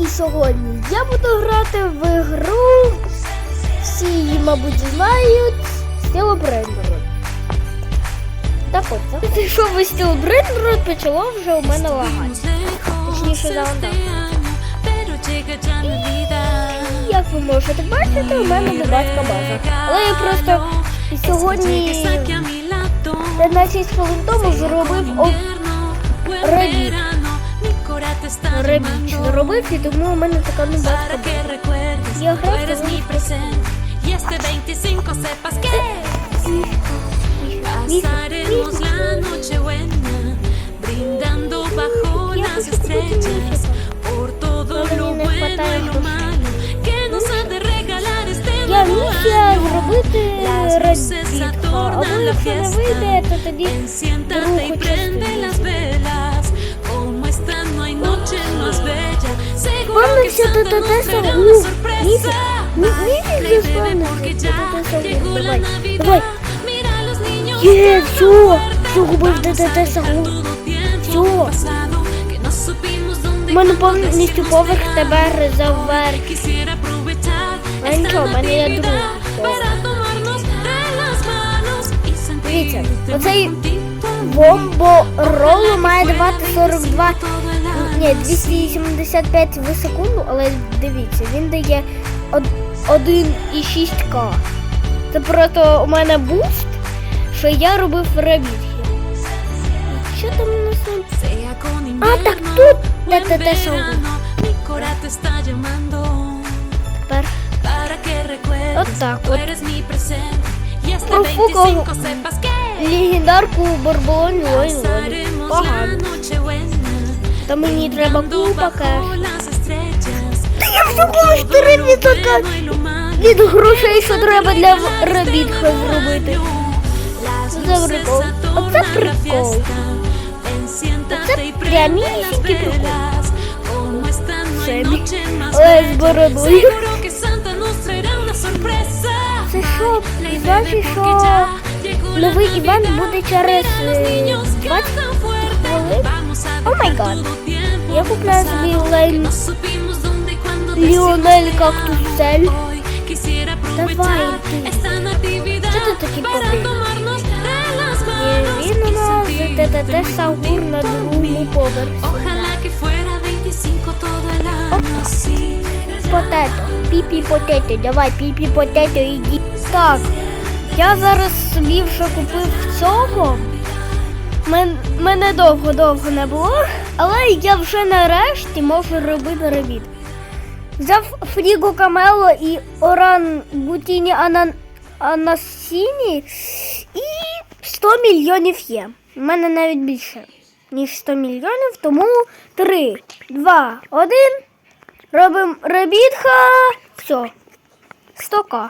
І сьогодні я буду грати в гру. Всі її, мабуть, знають. Стіло Брендерот. Так от, так. Зайшов у Стіло Брендерот, почало вже у мене лагати. Точніше, завантаження. І, Як ви можете бачити, у мене дебатська база. Але я просто сьогодні 15 хвилин тому зробив о, ребіт. Ребіт робив, і тому у мене така дебатська база. Я грав, eres mi presente y este 25 sepas que pasaremos la noche buena brindando bajo las estrellas por todo lo bueno y lo malo que nos ha de regalar este Я nuevo місія año. зробити Las luces ребіт. А adornan la якщо не вийде, fiesta. то тоді Siéntate y другу prende частину. las velas. Це ya те саме. llegó la Давай, давай. Є, все, все губив dejar сагу. dónde У мене повністю поверх amo. заверх. А нічого, в мене є y Дивіться, оцей бомбо-ролу має давати 42, Todo el año. Ні, 275 в секунду, але дивіться, він дає 1,6к. Це просто у мене буст, що я робив ребіт. Що там у нас? Ah, так тут te está llamando Тепер Вот так este Профукав 25 sepas que легендарку Барболоні Лойн pasaremos Погано. Та мені треба estrellas Та я всього todo 4 lo відсотка від грошей, що треба для робітка зробити. Це прикол. Оце прикол. Оце прямісінький прикол. Семі. Але з бородою. Це що? Значить, що новий івент буде через Mira, los е, niños 20 cantan fuerte. хвилин. Oh God. todo tiempo Я купляю собі cuándo Ліонель. Hoy quisiera Давай natividad Що ти Ні, manos Він у нас muy Саур на другому поверсі. Ojalá que fuera 25 todo el año, sí. Потето. Піпі потето. Давай, піпі потето, іди. Так. Я зараз собі вже купив цього. Мен, мене довго-довго не було, але я вже нарешті можу робити ребіт. Взяв Фріго Камело і Оран Бутіні. Анасіні і 100 мільйонів є. У мене навіть більше, ніж 100 мільйонів, тому 3, 2, 1. Робимо ребітха. Все. 100к.